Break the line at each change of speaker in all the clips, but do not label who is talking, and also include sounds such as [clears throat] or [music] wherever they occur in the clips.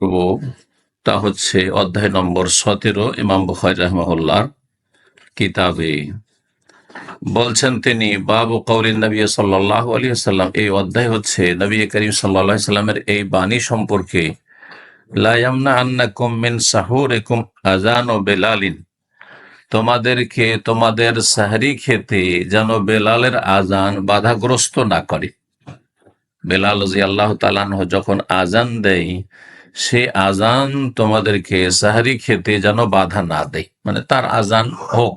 করব তা হচ্ছে অধ্যায় নম্বর সতেরো, ইমাম বুখারি কিতাবে। বলছেন তিনি, বাবু কৌলিন নবী সাল্লাহ আলী সাল্লাম এই অধ্যায় হচ্ছে নবী করিম সাল্লাহ সাল্লামের এই বাণী সম্পর্কে। লায়ামনা আন্না সাহুর একুম আজান ও বেলালিন তোমাদেরকে তোমাদের সাহারি খেতে যেন বেলালের আজান বাধাগ্রস্ত না করে। বেলাল জি আল্লাহ তালানহ যখন আজান দেয় সে আজান তোমাদেরকে সাহারি খেতে যেন বাধা না দেয়। মানে তার আজান হোক,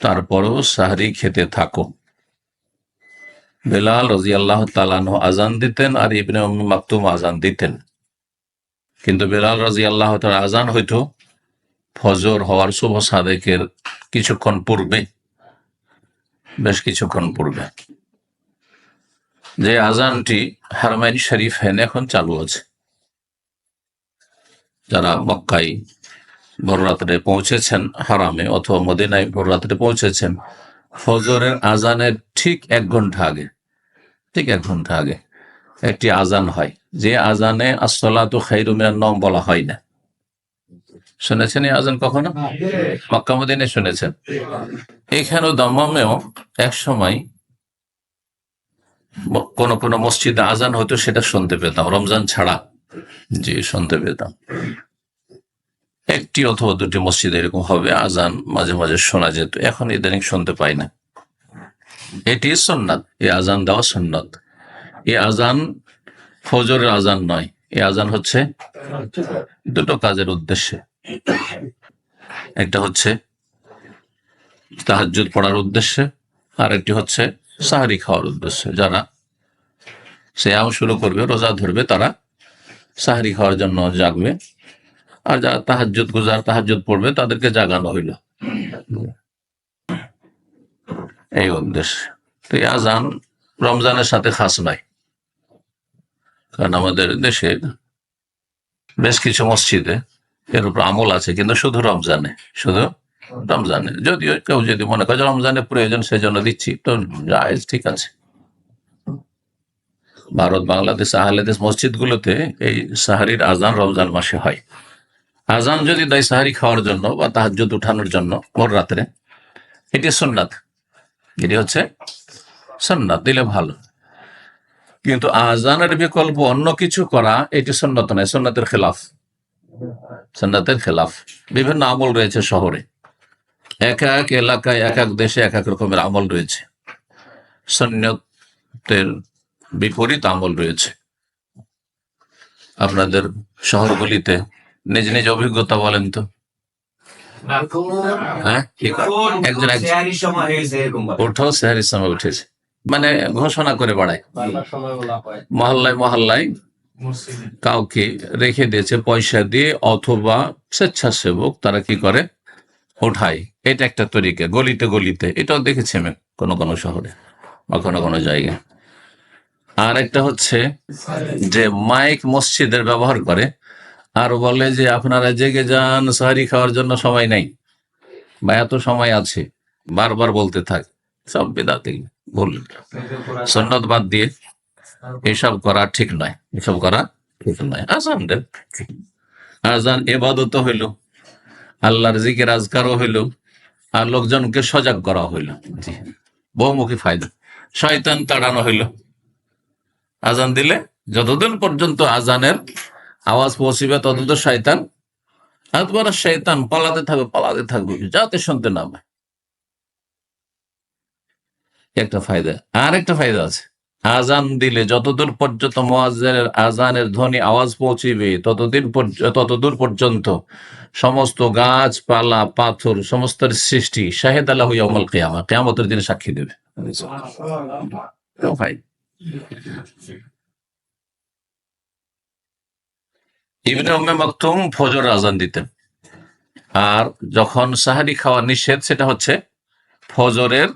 তারপরও সাহারি খেতে থাকো। বেলাল রাজি আল্লাহ তালানহ আজান দিতেন আর ইবনে মাকতুম আজান দিতেন। কিন্তু বেলাল রাজি আল্লাহ তার আজান হইতো, ফজর হওয়ার শুভ সাদেকের কিছুক্ষণ পূর্বে, বেশ কিছুক্ষণ পূর্বে। যে আজানটি হারমাইন শরীফ হেন এখন চালু আছে। যারা মক্কায় বড়রাত্রে পৌঁছেছেন হারামে অথবা মদিনায় বড়রাত্রে পৌঁছেছেন ফজরের আজানের ঠিক এক ঘণ্টা আগে ঠিক এক ঘণ্টা আগে একটি আজান হয়। যে আজানে আসলাত খাইরুমিনার নম বলা হয় না। শুনেছেন এই আজান কখনো? মক্কা মদিনে শুনেছেন। এখানেও দমামেও এক সময় কোন কোন মসজিদে আজান হতো সেটা শুনতে পেতাম। রমজান ছাড়া জি, শুনতে পেতাম। একটি অথবা দুটি মসজিদে এরকম হবে, আজান মাঝে মাঝে শোনা যেত। এখন ইদানিং শুনতে পাই না। এটি সন্ন্যাত এই আজান দেওয়া সন্ন্যাত এই আজান ফজরের আজান নয় এই আজান হচ্ছে দুটো কাজের উদ্দেশ্যে। একটা হচ্ছে তাহাজুদ পড়ার উদ্দেশ্যে, আর একটি হচ্ছে সাহারি খাওয়ার উদ্দেশ্যে। যারা শ্যাম শুরু করবে, রোজা ধরবে, তারা সাহারি খাওয়ার জন্য জাগবে আর যারা তাহাজুদ গুজার তাহাজুদ পড়বে, তাদেরকে জাগানো হইল। এই উদ্দেশ্য। তো আজান রমজানের সাথে খাস নাই। কারণ আমাদের দেশে বেশ কিছু মসজিদে এর উপর আমল আছে, কিন্তু শুধু রমজানে শুধু রমজানে। যদিও কেউ যদি মনে করে যে রমজানে প্রয়োজন, সেজন্য দিচ্ছি। তো ঠিক আছে। ভারত, বাংলাদেশ, আহলেদেশ মসজিদগুলোতে এই সাহারির আজান রমজান মাসে হয়। আজান যদি দেয় সাহারি খাওয়ার জন্য বা তাহাজ্জুদ উঠানোর জন্য ভোর রাত্রে, এটি সন্ন্যাত এটি হচ্ছে সন্ন্যাত দিলে ভালো। কিন্তু আজানের বিকল্প অন্য কিছু করা, এটি সন্ন্যত নয় সন্ন্যতের খেলাফ। সন্ন্যতের খেলাফ। বিভিন্ন আমল রয়েছে শহরে। এক এক এলাকায়, এক এক দেশে এক এক রকমের আমল রয়েছে। সন্ন্যতের বিপরীত আমল রয়েছে। আপনাদের শহরগুলিতে নিজ নিজ অভিজ্ঞতা বলেন তো। হ্যাঁ? মানে ঘোষণা করে বাড়ায়। মহল্লায় মহল্লায় কাউকে রেখে দিয়েছে পয়সা দিয়ে অথবা স্বেচ্ছাসেবক, তারা কি করে? ওঠায়। এটা একটা তরিকা, গলিতে গলিতে। এটাও দেখেছি আমি কোনো কোনো শহরে বা কোনো কোনো জায়গায়। আর একটা হচ্ছে যে মাইক মসজিদের ব্যবহার করে আর বলে যে আপনারা জেগে যান, সাহারি খাওয়ার জন্য সময় নাই। বা এত সময় আছে, বারবার বলতে থাক। সব বেদাতে ভুল সন্ন্যত বাদ দিয়ে এসব করা ঠিক নয়। এসব করা ঠিক নয়। দেন। আজান এবাদত হইল। আল্লাহর জিকের আজকারও হইল। আর লোকজনকে সজাগ করা হইল। বহুমুখী ফায়দা। শয়তান তাড়ানো হইল। আজান দিলে যতদিন পর্যন্ত আজানের আওয়াজ পৌঁছিবে ততদিন শয়তান একবার শয়তান পালাতে থাকবে পালাতে থাকবে যাতে শুনতে না পায়। একটা ফায়দা আর একটা ফায়দা আছে। আজান দিলে যতদূর পর্যন্ত মোয়াজ্জেনের আজানের ধ্বনি আওয়াজ পৌঁছিবে ততদিন ততদূর পর্যন্ত সমস্ত গাছপালা পাথর সমস্ত সৃষ্টি শাহেদ আল্লাহ কেয়ামা কেয়ামতের দিন সাক্ষী দেবে। ফায়দা। ইবনে উম্মে মাকতুম ফজর আজান দিতেন। আর যখন সাহারি খাওয়া নিষেধ, সেটা হচ্ছে ফজরের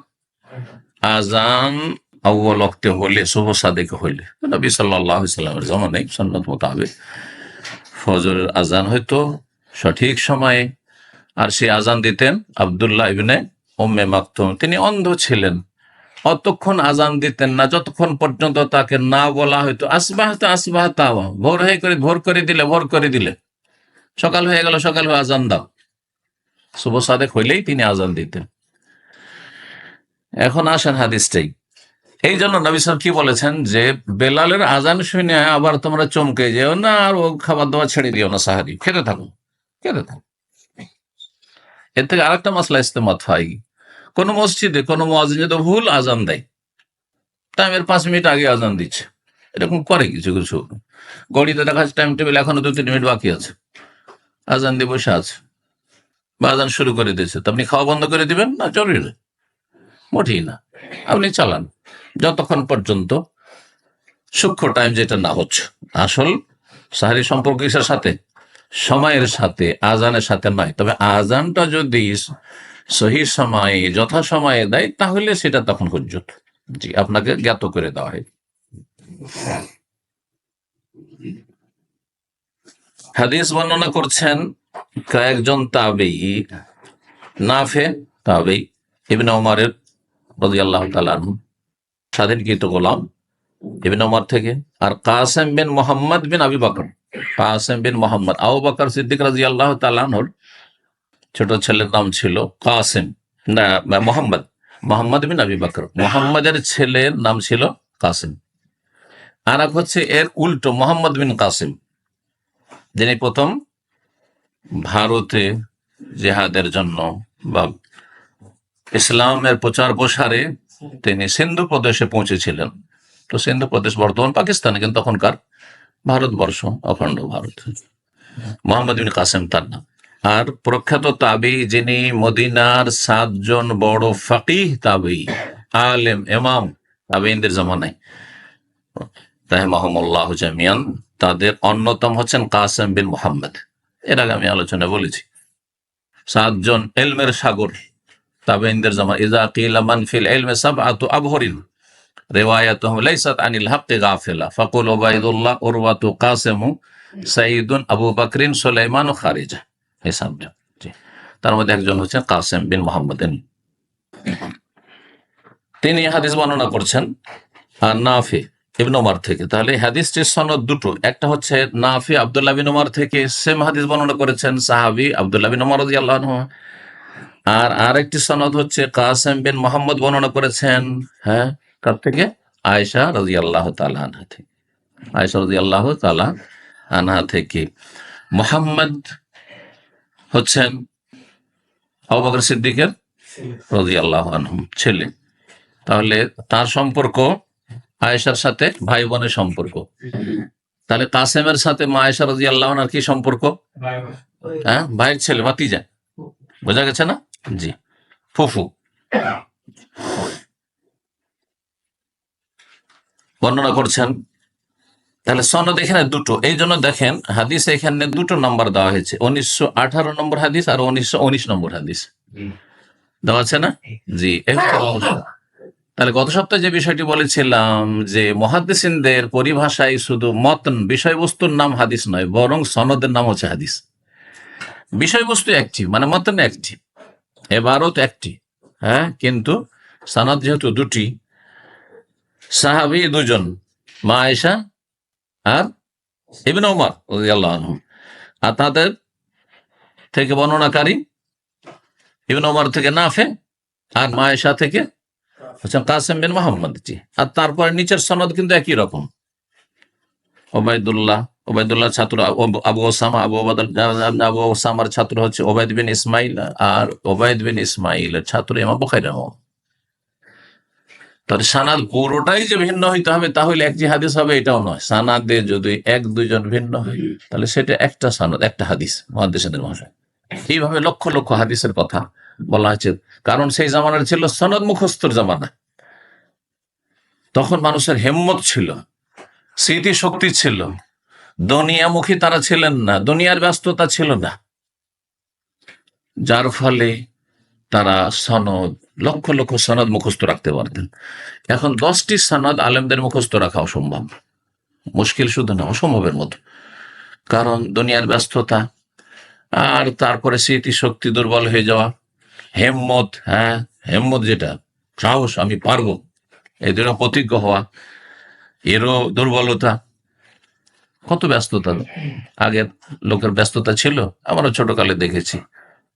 আজান আউ্বাল অক্তে হলে শুভ সাদেক হইলে। নবী সাল্লাহ সাল্লামের জমানায় সন্ন্যত মোতাবেক ফজরের আজান হয়তো সঠিক সময়ে। আর সে আজান দিতেন আবদুল্লাহ ইবনে উম্মে মাকতুম। তিনি অন্ধ ছিলেন। অতক্ষণ আজান দিতেন না, যতক্ষণ পর্যন্ত তাকে না বলা হয়তো আসবাহ তো আসবাহ তাওয়া ভোর হয়ে করে, ভোর করে দিলে, ভোর করে দিলে। সকাল হয়ে গেল, সকাল হয়ে আজান দাও। শুভ সাদেক হইলেই তিনি আজান দিতেন। এখন আসেন হাদিসটাই। এই জন্য নবী সাহেব কি বলেছেন যে, বেলালের আজান শুনে আবার তোমরা চমকে যেও না, আর ও খাবার দাবার ছেড়ে দিও না সাহারি খেতে থাকো খেতে থাকো। এর থেকে আরেকটা মাসলা ইস্তেমাত হয়। কোন মসজিদে কোন মসজিদে যদি ভুল আজান দেয়। টাইমের পাঁচ মিনিট আগে আজান দিচ্ছে। এরকম করে কিছু কিছু। গড়িতে দেখা যাচ্ছে টাইম টেবিল এখনও দু তিন মিনিট বাকি আছে। আজান দিয়ে বসে আছে। বা আজান শুরু করে দিয়েছে। তো আপনি খাওয়া বন্ধ করে দিবেন? না, জরুরি না। মোটেই না। আপনি চালান। যতক্ষণ পর্যন্ত সূক্ষ্ম টাইম যেটা না হচ্ছে। আসল সাহারি সম্পর্ক সাথে? সময়ের সাথে, আজানের সাথে নয়। তবে আজানটা যদি সহি সময়ে, যথা সময়ে দেয়, তাহলে সেটা তখন হুজ্জত। জি, আপনাকে জ্ঞাত করে দেওয়া হয় হাদিস বর্ণনা করছেন, কয়েকজন তাবেই, নাফে তাবেই, ইবনে ওমরের রাজি আল্লাহ তালান স্বাধীনকৃত গোলাম ইবিন ওমর থেকে, আর কাসেম বিন মোহাম্মদ বিন আবি বকর। কাসেম বিন মোহাম্মদ, আবু বকর সিদ্দিক রাজি আল্লাহ তালানহর ছোট ছেলের নাম ছিল কাসেম। না মোহাম্মদ। মোহাম্মদ বিন আবি বকর। মোহাম্মদের ছেলের নাম ছিল কাসেম। আর এক হচ্ছে এর উল্টো, মোহাম্মদ বিন কাসিম। যিনি প্রথম ভারতে জেহাদের জন্য বা ইসলামের প্রচার প্রসারে তিনি সিন্ধু প্রদেশে পৌঁছেছিলেন। তো সিন্ধু প্রদেশ বর্তমান পাকিস্তানে, কিন্তু তখনকার ভারতবর্ষ অখণ্ড ভারত। মোহাম্মদ বিন কাসেম তার নাম। আর প্রখ্যাত তাবি যিনি মদিনার সাতজন বড় ফকিহ তাবি, আলেম এমাম তাবিনদের জামানায়। রাহেমাহমুল্লাহ জামিয়ান। তাদের অন্যতম হচ্ছেন কাসেম বিন মোহাম্মদ। এর আগে আমি আলোচনা বলেছি, সাতজন এলমের সাগর তাবেইনদের জামা ইজা কিলা মান ফিল ইলমি সাবআতু আবহরিন, রিওয়ায়াতুহুম লাইসাত আনিল হাক্কি গাফিলা। ফাকুল উবাইদুল্লাহ উরওয়াতু কাসিমু সাইদুন আবু বকরিন সুলাইমান খারিজা। এই তার মধ্যে একজন হচ্ছেন কাসেম বিন মোহাম্মদ তিনি হাদিস বর্ণনা করছেন নাফি ইবন ওমর থেকে। তাহলে এই হাদিসটির সনদ দুটো। একটা হচ্ছে নাফি আব্দুল্লাহ বিন ওমর থেকে সেম হাদিস বর্ণনা করেছেন সাহাবি আব্দুল্লাহ বিন ওমর আনহু। আর আরেকটি সনদ হচ্ছে কাসেম বিন মোহাম্মদ বর্ণনা করেছেন হ্যাঁ কার থেকে? আয়েশা রাজি আল্লাহ তালা আনহা থেকে। আয়েশা রাজি আল্লাহ তালা আনহা থেকে। মোহাম্মদ হচ্ছেন আবু বকর সিদ্দিকের আল্লাহ ছেলে। তাহলে তার সম্পর্ক আয়েশার সাথে ভাই বোনের সম্পর্ক। তাহলে কাসেমের সাথে মা আয়েশা রাজি আল্লাহ কি সম্পর্ক? হ্যাঁ ভাইয়ের ছেলে, ভাতিজা। বোঝা গেছে না? জি। ফুফু। বর্ণনা করছেন তাহলে সনদ এখানে দুটো। এই জন্য দেখেন হাদিস এখানে দুটো নম্বর দেওয়া হয়েছে। উনিশশো আঠারো নম্বর হাদিস আর উনিশশো উনিশ নম্বর হাদিস। দেওয়া আছে না? জি রহস্য। তাহলে গত সপ্তাহে যে বিষয়টি বলেছিলাম যে মহাদিসিনদের পরিভাষায় শুধু মতন বিষয়বস্তুর নাম হাদিস নয় বরং সনদের নাম হচ্ছে হাদিস। বিষয়বস্তু একটি মানে মতন একটি। এবারত একটি হ্যাঁ? কিন্তু সানাদ যেহেতু দুটি সাহাবি দুজন মা আয়েশা আর ইবিন ওমর রাদিয়াল্লাহু আনহু। আর তাদের থেকে বর্ণনাকারী ইবিন ওমর থেকে নাফে আর মায়েশা থেকে কাসেম বিন মোহাম্মদ জি। আর তারপর নিচের সনদ কিন্তু একই রকম। ওবায়দুল্লাহ ওবায়দুল্লাহ ছাত্র আবু- ওসামা, আবু আবু ওসামার ছাত্র হচ্ছে ওবায়দ বিন ইসমাইল আর ওবায়দ বিন ইসমাইলের ছাত্র ইমাম বুখারী রাহমাহুল্লাহ। তাহলে সানাদ পুরোটাই যে ভিন্ন হইতে হবে তাহলে এক যে হাদিস হবে এটাও নয়। সানাদে যদি এক দুজন ভিন্ন হয় তাহলে সেটা একটা সানাদ একটা হাদিস মহাদেশের ভাষায় এইভাবে লক্ষ লক্ষ হাদিসের কথা বলা হয়েছে। কারণ সেই জামানার ছিল সনদ মুখস্থর জামানা। তখন মানুষের হেম্মত ছিল স্মৃতি শক্তি ছিল দুনিয়ামুখী তারা ছিলেন না দুনিয়ার ব্যস্ততা ছিল না। যার ফলে তারা সনদ, লক্ষ লক্ষ সনদ মুখস্থ রাখতে পারতেন। এখন দশটি সনদ আলেমদের মুখস্থ রাখা অসম্ভব। মুশকিল শুধু না, অসম্ভবের মতো। কারণ দুনিয়ার ব্যস্ততা, আর তারপরে স্মৃতি শক্তি দুর্বল হয়ে যাওয়া, হেম্মত হ্যাঁ হেম্মত যেটা, সাহস আমি পারব। এই দুটো প্রতিজ্ঞ হওয়া, এরও দুর্বলতা। কত ব্যস্ততা? আগের লোকের ব্যস্ততা ছিল আমারও ছোটকালে দেখেছি।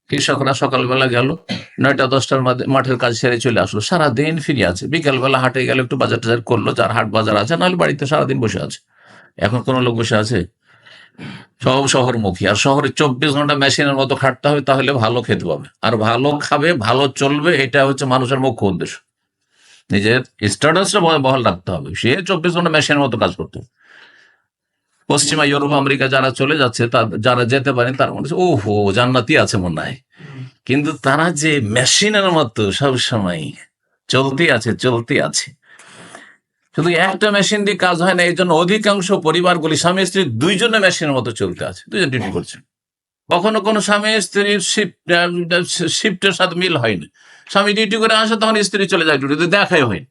কৃষকরা সকালবেলা গেল, নয়টা, দশটার মাঠের কাজ সেরে চলে আসলো। সারাদিন ফিরে আছে। বিকালবেলা হাটে গেলে একটু বাজার টাজার করল, যার হাট বাজার আছে, নাহলে বাড়িতে সারাদিন বসে আছে। এখন কোনো লোক বসে আছে? সব শহরমুখী। আর শহরে চব্বিশ ঘণ্টা মেশিনের মতো খাটতে হবে, তাহলে ভালো খেতে পাবে। আর ভালো খাবে, ভালো চলবে, এটা হচ্ছে মানুষের মুখ্য উদ্দেশ্য। নিজের স্ট্যাটাসটা বহাল রাখতে হবে। সে চব্বিশ ঘণ্টা মেশিনের মতো কাজ করতে। হবে। পশ্চিমা ইউরোপ আমেরিকা যারা চলে যাচ্ছে যারা যেতে পারেন তার মনে হচ্ছে, ওহো জান্নাতি আছে মনে হয়। কিন্তু তারা যে মেশিনের মতো সব সময় চলতে আছে চলতে আছে। শুধু একটা মেশিন দিয়ে কাজ হয় না এই জন্য অধিকাংশ পরিবারগুলি স্বামী স্ত্রী দুইজনে মেশিনের মতো চলতে আছে দুইজন ডিউটি করছে কখনো কোনো স্বামী স্ত্রীর শিফটের সাথে মিল হয়নি স্বামী ডিউটি করে আসে তখন স্ত্রী চলে যায় ডিউটিতে দেখাই হয়নি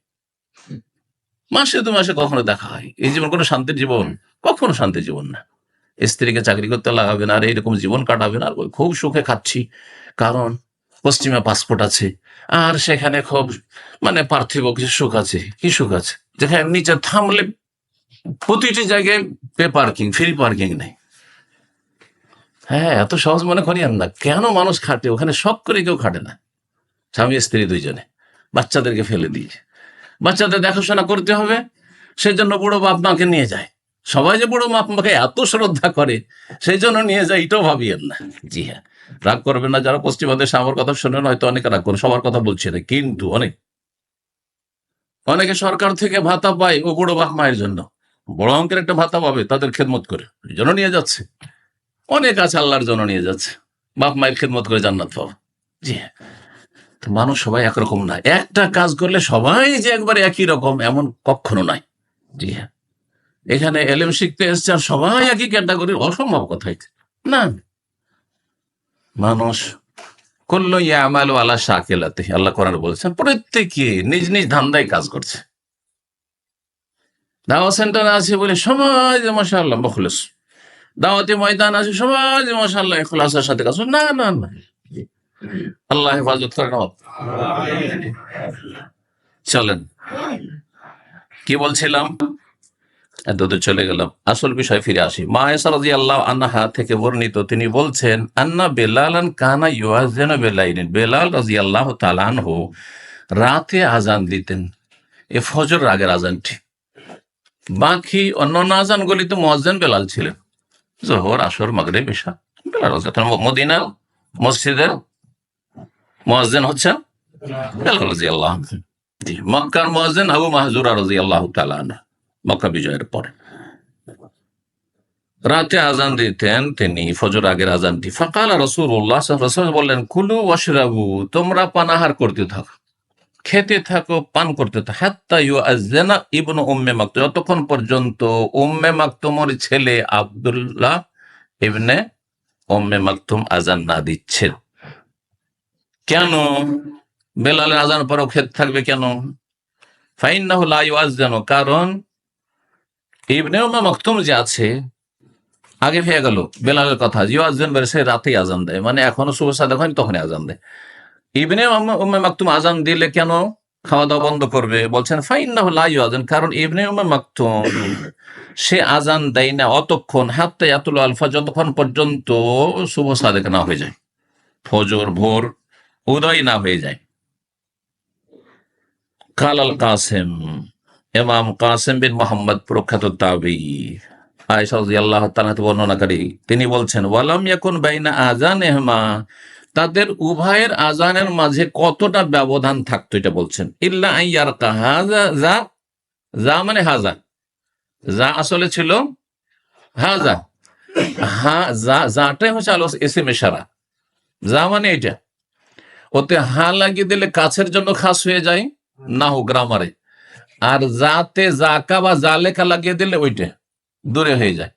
মাসে দু মাসে কখনো দেখা হয়। এই জীবন কোনো শান্তির জীবন কখনো শান্তির জীবন না। স্ত্রীকে চাকরি করতে লাগাবে না আর এইরকম জীবন কাটাবে না আর খুব সুখে খাচ্ছি। কারণ পশ্চিমা পাসপোর্ট আছে আর সেখানে খুব মানে পার্থিব কিছু সুখ আছে। কি সুখ আছে? যেখানে নিচে থামলে প্রতিটি জায়গায় পে পার্কিং ফ্রি পার্কিং নেই। হ্যাঁ এত সহজ মনে করি না কেন মানুষ খাটে? ওখানে শখ করে কেউ খাটে না। স্বামী স্ত্রী দুইজনে। বাচ্চাদেরকে ফেলে দিয়েছে বাচ্চাদের দেখাশোনা করতে হবে সেই জন্য বুড়ো বাপ মাকে নিয়ে যায়। সবাই যে বুড়ো বাপ মাকে এত শ্রদ্ধা করে সেই জন্য নিয়ে যায়, এটাও ভাবিয়েন না। জি হ্যাঁ রাগ করবেন না, যারা পশ্চিমা দেশে আমার কথা শোনেন, হয়তো অনেকে রাগ করে সবার কথা বলছে না, কিন্তু অনেক। অনেকে সরকার থেকে ভাতা পায় ও বুড়ো বাপ মায়ের জন্য। বড় অঙ্কের একটা ভাতা পাবে, তাদের খেদমত করে, এই জন্য নিয়ে যাচ্ছে। অনেক আছে আল্লাহর জন্য নিয়ে যাচ্ছে, বাপ মায়ের খেদমত করে জান্নাত পাবো। জি হ্যাঁ মানুষ সবাই একরকম না একটা কাজ করলে সবাই যে একবারে একই রকম, এমন কখনো নাই জি হ্যাঁ। এখানে এলএম শিখতে এসছে আর সবাই একই ক্যাটাগরির অসম্ভব কথা। না। মানুষ করল ইয়া আমাল আলা শাকেলাতে, আল্লাহ কোরআন বলেছেন, প্রত্যেকে নিজ নিজ ধান্দায় কাজ করছে। দাওয়া সেন্টার আছে বলে সমাজ মশাল্লাহ বখলস দাওয়াতি ময়দান আছে সমাজ মশাল্লাহ খোলাসার সাথে কাজ না না না। আল্লাহ হেফাজত করে না চলেন। কি বলছিলাম? এত চলে গেলাম। আসল বিষয় ফিরে আসি। রাজি আল্লাহ আন্নাহা থেকে বর্ণিত তিনি বলছেন, আন্না কানা ইউয়াজেন বেলাইন বেলাল রাজি আল্লাহ রাতে আজান দিতেন। এ ফজর আগের আজানটি বাকি অন্যান্য আজানগুলি তো মজ্জেন বেলাল ছিলেন। জোহর, আসর মাগরে বেশা বেলাল মদিনার মসজিদের মজ্জেন হচ্ছে মক্কার আবু মাহজুরা রাজি আল্লাহ মক্কা বিজয়ের পরে। রাতে আজান দিতেন তিনি, ফজর আগের রসুল্লাহ বললেন, কুলু তোমরা পানাহার করতে থাকো, খেতে থাকো, পান করতে থাকো, হাত্তা ইউ আজেনা ইবনু উম্মে মাকতুম। যতক্ষণ পর্যন্ত উম্মে মাকতুমর ছেলে আব্দুল্লাহ ইবনে উম্মে মাকতুম আজান না দিচ্ছেন। কেন? বেলালের আজান পরেও খেতে থাকবে কেন? ফাইন্নাহু লা যেন কারণ ইবনে উম্মে মাকতুম যে আছে, আগে হয়ে গেল বেলালের কথা। ইউআজ্জান বের সে রাতেই আজান দেয়। মানে এখনও শুভ সাদেক হয়নি, তখনই আজান দেয়। ইবনে উম্মে- মাকতুম আজান দিলে কেন? খাওয়া দাওয়া বন্ধ করবে। বলছেন, ফাইন্নাহু লা আজান কারণ ইবনে উম্মে মাকতুম, সে আজান দেয় না অতক্ষণ হাত্তা ইয়াতুল আলফা যতক্ষণ পর্যন্ত শুভ সাদেক না হয়ে যায়। ফজর, ভোর উদয় না হয়ে যায়। কাল আল কাসেম, ইমাম কাসেম বিন মোহাম্মদ প্রখ্যাত তাবি বর্ণনাকারী, তিনি বলছেন, ওয়ালাম বাইনা আজান এহমা তাদের উভয়ের আজানের মাঝে কতটা ব্যবধান থাকতো এটা বলছেন। ইল্লা আইয়ার হাজা যা যা মানে হাজা যা আসলে ছিল হাজা হা, যা, যাটাই হচ্ছে আলো এসে মেশারা যা মানে এটা। ওতে হা লাগিয়ে দিলে কাছের জন্য খাস হয়ে যায়, না হোক গ্রামারে। আর যাতে জাকা বা জালেকা লাগিয়ে দিলে ওইটা দূরে হয়ে যায়।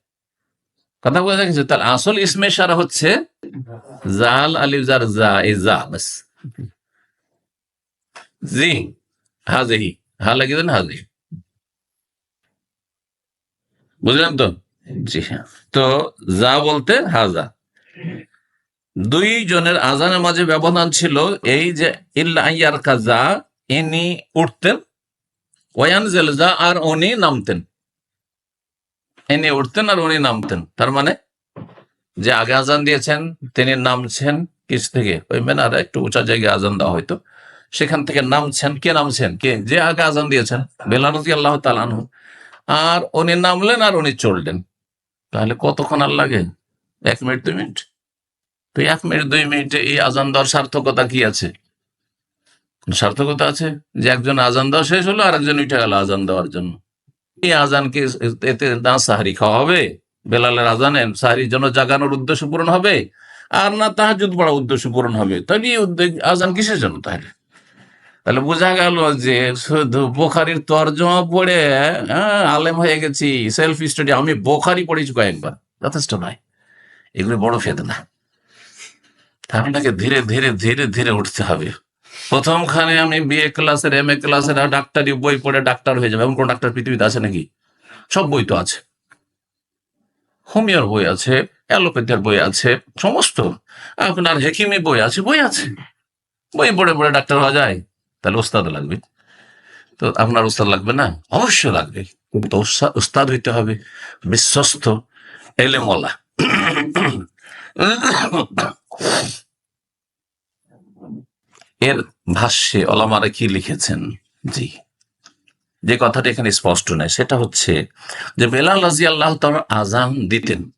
কথা বোঝা গেছে? তাহলে আসল ইসমে সারা হচ্ছে, জাল আলিফ জার জা, এই জা বাস জি, হাজেহি। হা লাগিয়ে দেন হাজি বুঝলেন তো? জি হ্যাঁ। তো যা বলতে হাজা। দুই জনের আজানের মাঝে ব্যবধান ছিল এই যে, ইল্লা আইয়ার কাজা ইনি উঠতেন ওয়ান জেলজা আর উনি নামতেন। এনে উঠতেন আর উনি নামতেন। তার মানে যে আগে আজান দিয়েছেন, তিনি নামছেন কিস থেকে? ওই মেনারা একটু উঁচা জায়গায় আজান দেওয়া হয়তো সেখান থেকে নামছেন, কে নামছেন? কে? যে আগে আজান দিয়েছেন বেলারতি আল্লাহ তালানহ আর উনি নামলেন আর উনি চললেন। তাহলে কতক্ষণ আর লাগে? এক মিনিট, দুই মিনিট? তো এক মিনিট দুই মিনিটে এই আজান দেওয়ার সার্থকতা কি আছে? সার্থকতা আছে? যে একজন আজান দেওয়া শেষ হলো আর একজন উঠে গেল আজান দেওয়ার জন্য। এই আজানকে এতে না সাহারি খাওয়া হবে? বেলালের আজানে সাহারির জন্য জাগানোর উদ্দেশ্য পূরণ হবে? আর না তাহাজুদ পড়া উদ্দেশ্য পূরণ হবে? তাহলে এই উদ্যোগ আজান কিসের জন্য তাহলে? তাহলে বোঝা গেল যে শুধু বোখারির তর্জমা পড়ে হ্যাঁ, আলেম হয়ে গেছি সেলফ স্টাডি আমি বোখারি পড়েছি কয়েকবার। যথেষ্ট নয়। এগুলো বড় ফেদনা আপনাকে ধীরে ধীরে ধীরে ধীরে উঠতে হবে। প্রথমখানে আমি বিএ ক্লাসের এম এ ক্লাসের ডাক্তারি বই পড়ে ডাক্তার হয়ে যাবে। এমন কোন ডাক্তার পৃথিবীতে আছে নাকি? সব বই তো আছে। হোমিওর বই আছে অ্যালোপ্যাথির বই আছে, সমস্ত। আপনার হেকিমি বই আছে বই আছে। বই পড়ে পড়ে ডাক্তার হওয়া যায়। তাহলে ওস্তাদ লাগবে। তো আপনার ওস্তাদ লাগবে না? অবশ্যই লাগবে। কিন্তু ওস্তাদ হইতে হবে বিশ্বস্ত এলেমলা এর ভাষ্যে অলামারা কি লিখেছেন? জি। যে কথাটা এখানে স্পষ্ট নয়, সেটা হচ্ছে যে বেলাল রাজি আল্লাহ আজান দিতেন।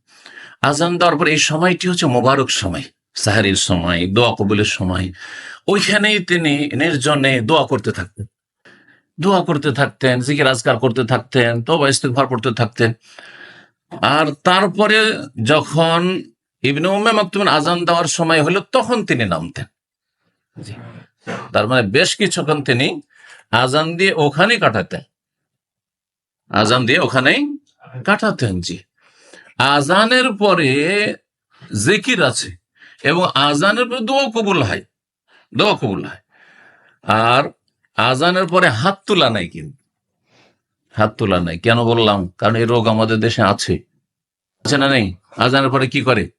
আজান দেওয়ার পর এই সময়টি হচ্ছে মোবারক সময়, সাহারির সময়, দোয়া কবুলের সময়। ওইখানেই তিনি নির্জনে দোয়া করতে থাকতেন। দোয়া করতে থাকতেন, জিকির আজকার করতে থাকতেন তবা ইস্তেগফার পড়তে থাকতেন। আর তারপরে যখন ইবনে উম্মে মাকতুমের আজান দেওয়ার সময় হলো তখন তিনি নামতেন। তার মানে বেশ কিছুক্ষণ তিনি আজান দিয়ে ওখানেই কাটাতেন। আজান দিয়ে ওখানেই কাটাতেন, জি। আজানের পরে জিকির আছে এবং আজানের পরে দোয়া কবুল হয়। দোয়া কবুল হয়। আর আজানের পরে হাত তোলা নাই কিন্তু। হাত তোলা নাই। কেন বললাম? কারণ এই রোগ আমাদের দেশে আছে। আছে না নেই? আজানের পরে কি করে?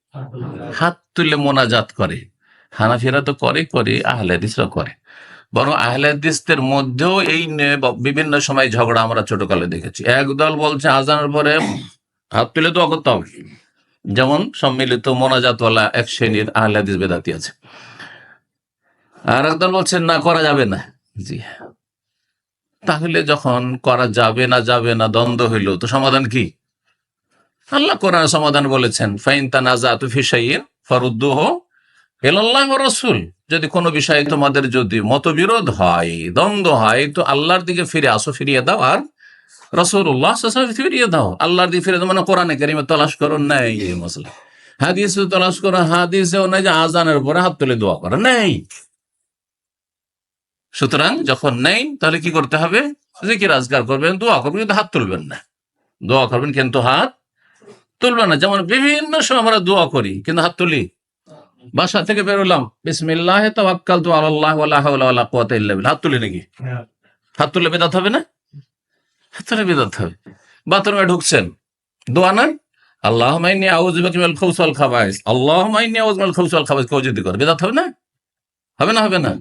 হাত তুলে মোনাজাত করে। হানাফিরা তো করে করে আহলেদিসরা করে। বরং আহলেদিসদের মধ্যেও এই বিভিন্ন সময় ঝগড়া আমরা ছোটকালে দেখেছি। একদল বলছে, আজানের পরে হাত তুলে দোয়া করতে হবে। যেমন সম্মিলিত মোনাজাতওয়ালা এক শ্রেণির আহলাদিস বেদাতি আছে। আর একদল বলছে, না, করা যাবে না। জি। তাহলে যখন করা যাবে না যাবে না, দ্বন্দ্ব হইল, তো সমাধান কি? আল্লাহ কোরআন সমাধান বলেছেন, ফাইন তানাজা তুফিসাইন ফরুদ্দুহ এলাল্লাহ রসুল। যদি কোনো বিষয়ে তোমাদের যদি মতবিরোধ হয়, দ্বন্দ্ব হয়, তো আল্লাহর দিকে ফিরে আসো, ফিরিয়ে দাও, আর রসুল্লাহ ফিরিয়ে দাও। আল্লাহর দিকে ফিরে মানে কোরআনে কারিমে তলাশ করো, নেই এই মশলা তলাশ করো যে আজানের পরে হাত তুলে দোয়া করো, নেই। সুতরাং যখন নেই, তাহলে কি করতে হবে? জিকির আজগার করবেন, দোয়া করবেন, কিন্তু হাত তুলবেন না। দোয়া করবেন, কিন্তু হাত তুলবেন না যেমন বিভিন্ন সময় আমরা দোয়া করি কিন্তু হাত তুলি। বাসা থেকে বেরোলাম বিসমিল্লাহ তাওয়াক্কাল তু ওয়ালা কুওয়াতা ইল্লা বিল্লাহ। হাত তুলি নাকি? হাত তুলে বেদাত হবে না? হাত তুলে বেদাত হবে। বাথরুমে ঢুকছেন দোয়া নাই আল্লাহ মাইনি আউজ বিকাল খৌসাল খাবাইস। আল্লাহ মাইনি আউজ বিকাল খৌসাল খাবাইস। কেউ যদি করে বেদাত হবে না? হবে না হবে না?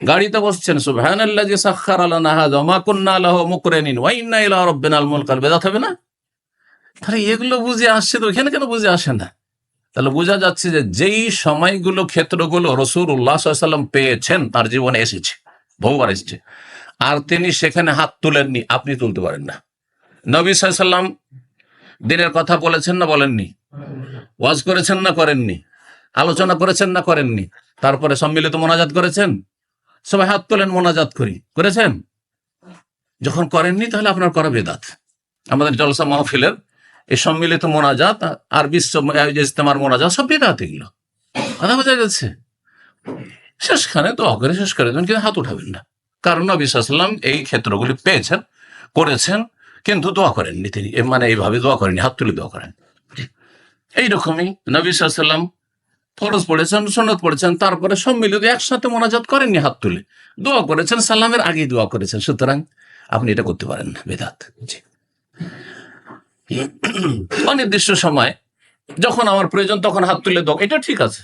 গাড়িতে বসছেন সুবহানাল্লাযী সাখখারা লানা হাযা ওয়া মা কুন্না লাহু মুকরিনিন ওয়া ইন্না ইলা রাব্বিনাল মুনকাল বেদাত হবে না? তাহলে এগুলো বুঝে আসছে তো, এখানে কেন বুঝে আসে না? তাহলে বোঝা যাচ্ছে যে যেই সময়গুলো ক্ষেত্রগুলো রসুর উল্লাহ সাল্লাম পেয়েছেন, তার জীবনে এসেছে, বহুবার এসেছে। আর তিনি সেখানে হাত তুলেননি, আপনি তুলতে পারেন না। নবী সাল্লাম দিনের কথা বলেছেন না বলেননি? ওয়াজ করেছেন না করেননি? আলোচনা করেছেন না করেননি? তারপরে সম্মিলিত মোনাজাত করেছেন? সবাই হাত তোলেন, মোনাজাত করি। করেছেন? যখন করেননি, তাহলে আপনার করা বেদাত। আমাদের জলসা মাহফিলের এই সম্মিলিত মোনাজাত, আর বিশ্ব ইজতেমার মোনাজাত, সব বেদাত এগুলো। কথা বোঝা যাচ্ছে? শেষখানে তো করে শেষ করে দেবেন, কিন্তু হাত উঠাবেন না। কারণ নবী সাল্লাম এই ক্ষেত্রগুলি পেয়েছেন, করেছেন, কিন্তু দোয়া করেননি তিনি। মানে এইভাবে দোয়া করেননি, হাত তুলে দোয়া করেন। এইরকমই নবী সাল্লাম ফরজ পড়েছেন সনদ পড়েছেন, তারপরে সম্মিলিত একসাথে মোনাজাত করেননি হাত তুলে। দোয়া করেছেন সাল্লামের আগেই দোয়া করেছেন। সুতরাং আপনি এটা করতে পারেন না, বেদাত। [clears throat] অনির্দিষ্ট সময়, যখন আমার প্রয়োজন, তখন হাত তুলে দোয়া, এটা ঠিক আছে।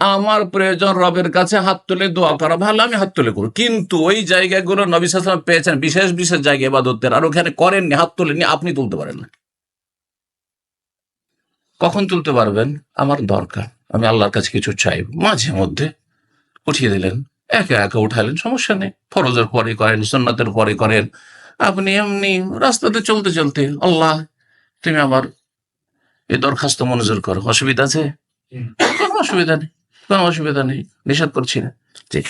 আমার প্রয়োজন, রবের কাছে হাত তুলে দোয়া করা ভালো, আমি হাত তুলে করব। কিন্তু ওই জায়গাগুলো নবী পেয়েছেন, বিশেষ বিশেষ জায়গা এবাদতের আর ওখানে করেননি, হাত তুলেননি, আপনি তুলতে পারেন না। কখন তুলতে পারবেন? আমার দরকার, আমি আল্লাহর কাছে কিছু চাই মাঝে মধ্যে উঠিয়ে দিলেন, একে একে উঠালেন, সমস্যা নেই। ফরজের পরে করেন সন্ন্যতের পরে করেন। আপনি এমনি রাস্তাতে চলতে চলতে, আল্লাহ তুমি আমার এই দরখাস্ত মনোযোগ করো। অসুবিধা আছে? কোনো অসুবিধা নেই। কোনো অসুবিধা নেই। নিষেধ করছি না। জি।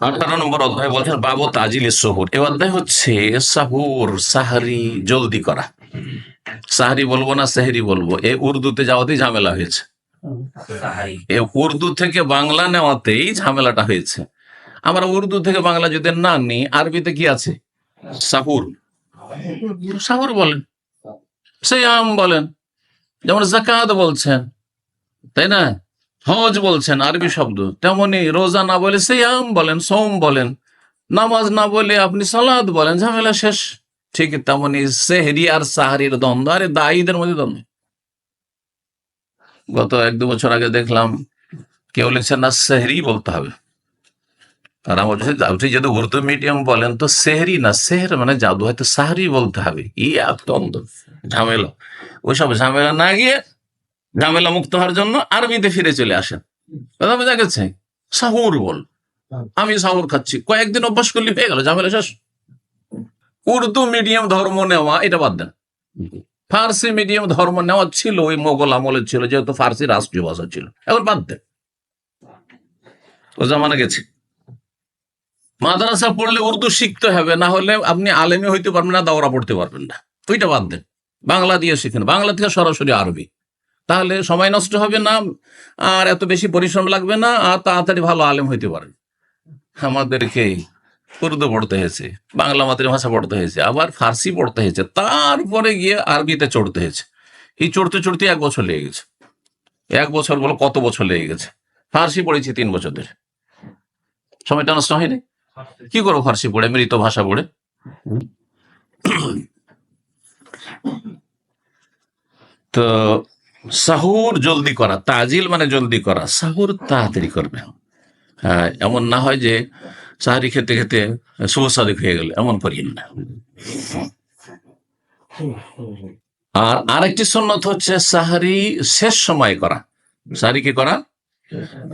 আঠারো নম্বর অধ্যায় বলছেন বাবু তাজিল সহুর। এ অধ্যায় হচ্ছে সাহুর সাহারি জলদি করা। সাহারি বলব না সেহরি বলব। এ উর্দুতে যাওয়াতেই ঝামেলা হয়েছে। এ উর্দু থেকে বাংলা নেওয়াতেই ঝামেলাটা হয়েছে। আমরা উর্দু থেকে বাংলা যদি না নিই আরবিতে কি আছে? সাহুর। সাহুর বলেন। সেয়াম বলেন। যেমন জাকাত বলছেন, তাই না? হজ বলছেন, আরবি শব্দ। তেমনি রোজা না বলে সেয়াম বলেন সোম বলেন। নামাজ না বলে আপনি সালাদ বলেন, ঝামেলা শেষ। ঠিক তেমনি সেহরি আর সাহারির দ্বন্দ্ব। আরে দায়ীদের মধ্যে দ্বন্দ্ব। গত এক দু বছর আগে দেখলাম, কেউ লিখছেন না, সেহরি বলতে হবে। আমার কাছে আপনি যদি উর্দু মিডিয়াম বলেন তো সেহরি না, সেহর মানে জাদু, হয়তো সাহারি বলতে হবে। ই দ্বন্দ্ব, ঝামেলা। ওইসব ঝামেলা না গিয়ে ঝামেলা মুক্ত হওয়ার জন্য আরবিতে ফিরে চলে আসেন। কথা বোঝা গেছে? সাহুর বল। আমি সাহুর খাচ্ছি। কয়েকদিন অভ্যাস করলে হয়ে গেল, ঝামেলা শেষ। উর্দু মিডিয়াম ধর্ম নেওয়া, এটা বাদ দেন। ফার্সি মিডিয়াম ধর্ম নেওয়া ছিল, ওই মোগল আমলের ছিল, যেহেতু ফার্সি রাষ্ট্রীয় ভাষা ছিল। এখন বাদ দেন। ও জামানা গেছে। মাদ্রাসা পড়লে উর্দু শিখতে হবে, না হলে আপনি আলেমে হইতে পারবেন না, দাওরা পড়তে পারবেন না। ওইটা বাদ দেন। বাংলা দিয়ে শিখেন। বাংলা থেকে সরাসরি আরবি। তাহলে সময় নষ্ট হবে না, আর এত বেশি পরিশ্রম লাগবে না, আর তাড়াতাড়ি ভালো আলেম হইতে পারেন। আমাদেরকে উর্দু পড়তে হয়েছে, বাংলা মাতৃভাষা পড়তে হয়েছে, আবার ফার্সি পড়তে হয়েছে, তারপরে গিয়ে আরবিতে চড়তে হয়েছে। এই চড়তে চড়তে এক বছর লেগে গেছে। এক বছর বলো কত বছর লেগে গেছে? ফার্সি পড়েছি তিন বছর ধরে সময়টা নষ্ট হয়নি? কি করব ফার্সি পড়ে, মৃত ভাষা পড়ে? তো সাহুর জলদি করা, তাজিল মানে জলদি করা, সাহুর তাড়াতাড়ি করবে। হ্যাঁ এমন না হয় যে সাহারি খেতে খেতে শুভ সাদিক হয়ে গেল, এমন করিয়েন না। আর আরেকটি সন্ন্যত হচ্ছে সাহারি শেষ সময় করা। সাহারি কি করা?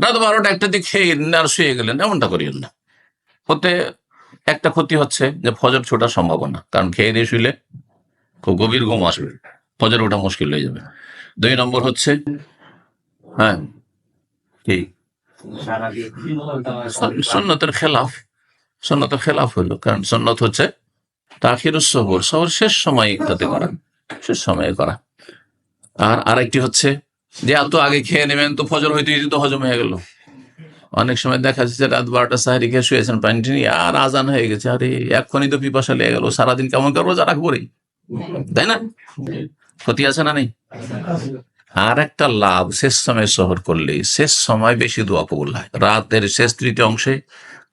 রাত বারোটা একটা দিক খেয়ে আর শুয়ে গেলেন, এমনটা করিয়েন না। হতে একটা ক্ষতি হচ্ছে যে ফজর ছোটার সম্ভাবনা। কারণ খেয়ে দিয়ে শুইলে খুব গভীর ঘুম আসবে। ফজর ওঠা মুশকিল হয়ে যাবে। দুই নম্বর হচ্ছে হ্যাঁ কি? সন্ন্যতের খেলাফ সন্ন্যতের খেলাফ হলো। কারণ সন্ন্যত হচ্ছে তাখির সবর সবর শেষ সময় তাতে করা, শেষ সময়ে করা। আর আরেকটি হচ্ছে, যে এত আগে খেয়ে নেবেন তো ফজর হইতে হইতে তো হজম হয়ে গেল। অনেক সময় দেখা যাচ্ছে রাত বারোটা সাহারি খেয়ে শুয়েছেন, পানি টানি, আর আজান হয়ে গেছে। আরে, এক্ষুনি তো পিপাসা লেগে গেল, সারাদিন কেমন করব? যা রাখবোই তাই না? ক্ষতি আছে না নেই? আর একটা লাভ, শেষ সময় শহর করলে, শেষ সময় বেশি দোয়া কবুল হয়। রাতের শেষ তৃতীয় অংশে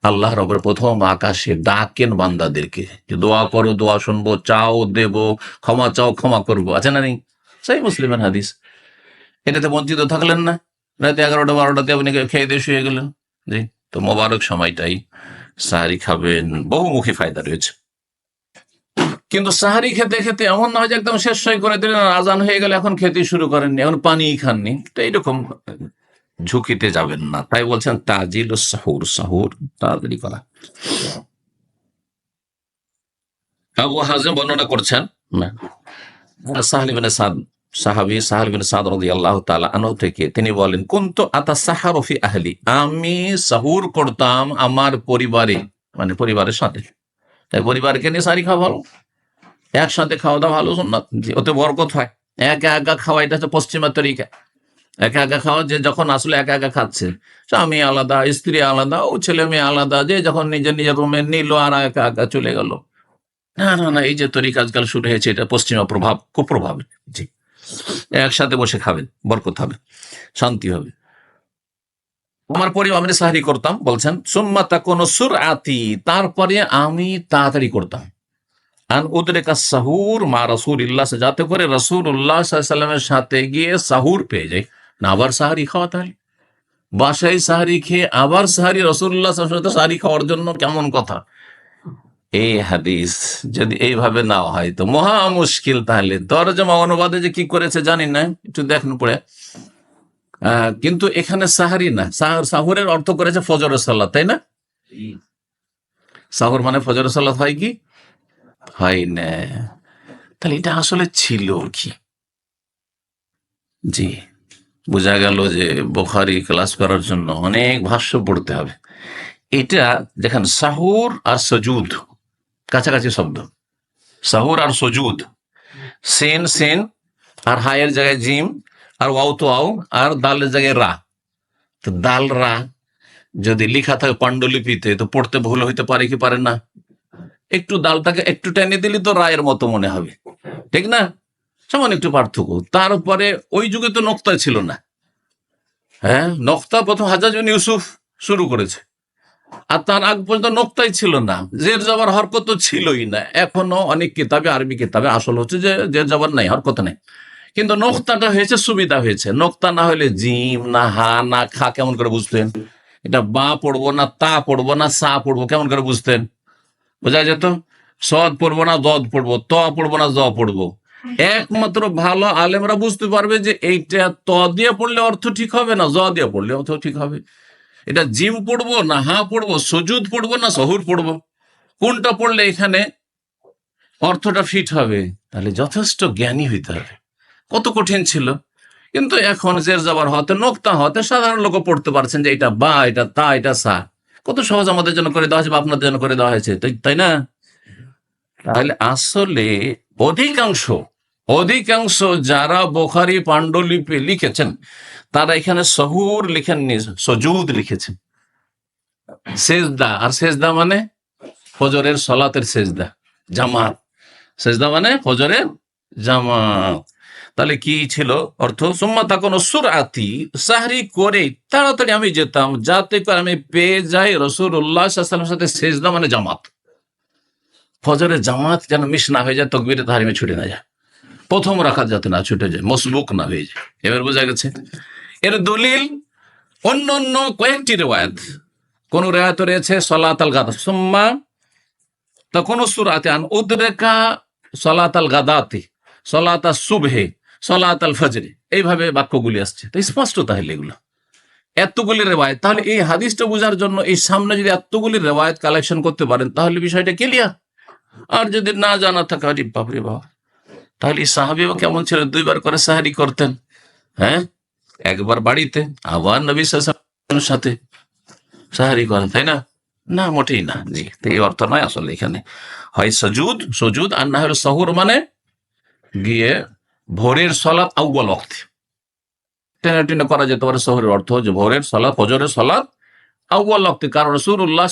আল্লাহ রবের প্রথম আকাশে ডাকেন বান্দাদেরকে যে, দোয়া করো, দোয়া শুনব, চাও, দেব, ক্ষমা চাও, ক্ষমা করব। আছে না নেই? সেই মুসলিমের হাদিস। এটাতে বঞ্চিত থাকলেন না। রাতে এগারোটা বারোটাতে আপনি খেয়ে দিয়ে শুয়ে গেলেন। জি, তো মোবারক সময়টাই সাহারি খাবেন, বহুমুখী ফায়দা রয়েছে। কিন্তু সাহারি খেতে খেতে এমন নয় যে একদম শেষ হয়ে করে দিলেন আজান হয়ে গেলে এখন খেতে শুরু করেননি, এখন পানি খাননি। তো এইরকম ঝুঁকিতে যাবেন না। তাই বলছেন, তাজিল সাহুর সাহুর, তাড়াতাড়ি করা। আবু হাজম বর্ণনা করছেন, না সাহালিবিন সাদ সাহাবি সাহালিবিন সাদ রদি আল্লাহ তালা আনহ থেকে তিনি বলেন কুন্ত আতা সাহারফি আহলি? আমি সাহুর করতাম আমার পরিবারে মানে পরিবারের সাথে। তাই পরিবারকে নিয়ে সারি খাওয়া ভালো একসাথে খাওয়া দাওয়া ভালো জি, ওতে বরকত হয়। একা একা খাওয়া এটা হচ্ছে পশ্চিমা তরিকা। একা একা খাওয়া যে যখন আসলে একা একা খাচ্ছে। স্বামী আলাদা স্ত্রী আলাদা ও ছেলে মেয়ে আলাদা যে যখন নিজের নিজের রুমে নিল আর একা একা চলে গেল। না না না এই যে তরিকা আজকাল শুরু হয়েছে এটা পশ্চিমা প্রভাব কুপ্রভাব। জি। একসাথে বসে খাবেন, বরকত হবে, শান্তি হবে। আমার পরিবার আমি সাহারি করতাম, বলছেন, সুম্মা তা কোন সুর আতি তারপরে আমি তাড়াতাড়ি করতাম। আন সাহুর মা ইল্লাহ যাতে করে রসুল উল্লাহ সাল্লামের সাথে গিয়ে সাহুর পেয়ে যায়। না আবার সাহারি খাওয়া তাহলে? বাসায় সাহারি খেয়ে আবার সাহারি রসুল্লাহ সাহারি খাওয়ার জন্য কেমন কথা? এই হাদিস যদি এইভাবে না হয় তো মহা মুশকিল তাহলে। তরজমা অনুবাদে যে কি করেছে জানি না? একটু দেখুন পড়ে। কিন্তু এখানে সাহারি না। সাহর- সাহুরের অর্থ করেছে ফজরের সাল্লাহ তাই না? সাহুর মানে ফজরের সাল্লাহ হয় কি? হয় না। তাহলে এটা আসলে ছিল কি? জি। বোঝা গেল যে বোখারি ক্লাস করার জন্য অনেক ভাষ্য পড়তে হবে। এটা দেখেন সাহুর আর সজুদ। কাছাকাছি শব্দ। সাহুর আর সজুদ। সেন সেন, আর হায়ের জায়গায় জিম, আর ওয়াও তো আও আর দালের জায়গায় রা। তো দাল, রা, যদি লিখা থাকে পাণ্ডুলিপিতে, তো পড়তে ভুল হইতে পারে কি পারে না? একটু দালটাকে একটু টেনে দিলি তো রায়ের মতো মনে হবে। ঠিক না? সমান একটু পার্থক্য। তারপরে ওই যুগে তো নক্তা ছিল না। হ্যাঁ নক্তা প্রথম হাজাজ বিন ইউসুফ শুরু করেছে। আর তার আগ পর্যন্ত নক্তাই ছিল না। জের যাবার হরকত ছিলই না। এখনও অনেক কিতাবে, আরবি কিতাবে আসল হচ্ছে যে জের যাবার নাই, হরকত নেই। কিন্তু নোক্তাটা হয়েছে, সুবিধা হয়েছে। নোক্তা না হলে জিম, না হা, না খা, কেমন করে বুঝতেন? এটা বা পড়ব না, তা পড়ব না, সা পড়ব, কেমন করে বুঝতেন? বোঝা যেত সদ পড়ব না, দদ পড়ব, ত পড়ব না, জ পড়ব। একমাত্র ভালো আলেমরা বুঝতে পারবে যে এইটা ত দিয়ে পড়লে অর্থ ঠিক হবে না, জ দিয়ে পড়লে অর্থ ঠিক হবে। এটা জিম পড়ব না হা পড়ব সজুদ পড়ব না সহুর পড়ব? কোনটা পড়লে এখানে অর্থটা ফিট হবে? তাহলে যথেষ্ট জ্ঞানী হইতে হবে। কত কঠিন ছিল। কিন্তু এখন জের যাবার হতে নোক্তা হতে সাধারণ লোক পড়তে পারছেন যে এটা বা এটা তা এটা সা। কত সহজ আমাদের জন্য করে দেওয়া হয়েছে বা আপনাদের জন্য করে দেওয়া হয়েছে তাই না? তাহলে আসলে অধিকাংশ অধিকাংশ যারা বোখারি পাণ্ডুলিপি লিখেছেন, তারা এখানে সহুর লিখেননি সজুদ লিখেছেন। সেজদা, আর সেজদা মানে ফজরের সলাতের সেজদা, জামাত। সেজদা মানে ফজরের জামাত। তাহলে কি ছিল অর্থ? সোম্মা তখন সুরাতি সাহরি করে তাড়াতাড়ি আমি যেতাম, যাতে করে আমি পেয়ে যাই রসুল উল্লাহ সাথে সেজদা মানে জামাত। ফজরের জামাত যেন মিস না হয়ে যায় তকবিরে তাহারিমে ছুটে না যায়। প্রথম রাখাত যাতে না ছুটে যায়, মসবুক না হয়ে যায়। এবার বোঝা গেছে, এর দলিল অন্য অন্য কয়েকটি রেওয়ায়ত। কোন রেওয়ায়ত রয়েছে সলাত আল গাদা, সুম্মা তখন সুরাতে আন উদ্রেকা সলাত আল গাদাতে, সলাত আল সুবহে সলাত আল ফজরে। এইভাবে বাক্যগুলি আসছে। তো স্পষ্ট তাহলে এগুলো। এতগুলি রেওয়ায়ত। তাহলে এই হাদিসটা বোঝার জন্য এই সামনে যদি এতগুলি রেওয়ায়ত কালেকশন করতে পারেন, তাহলে বিষয়টা ক্লিয়ার আর যদি না জানা থাকে বাপরে বাবা তাহলে এই সাহাবিও কেমন ছিল? দুইবার করে সাহারি করতেন হ্যাঁ? একবার বাড়িতে, আবার নবী সাথে সাহারি করেন, তাই না? না, মোটেই না। জি এই অর্থ নয় আসলে এখানে। হয় সজুদ সজুদ আর না হলে সহুর মানে গিয়ে ভোরের সলাৎ আউ্বাল অক্তে টেনে টেনে করা যেতে পারে শহরের অর্থ যে ভোরের সলাৎ ফজরের সলাৎ আউ্বাল অক্তে কারণ রসুল্লাহ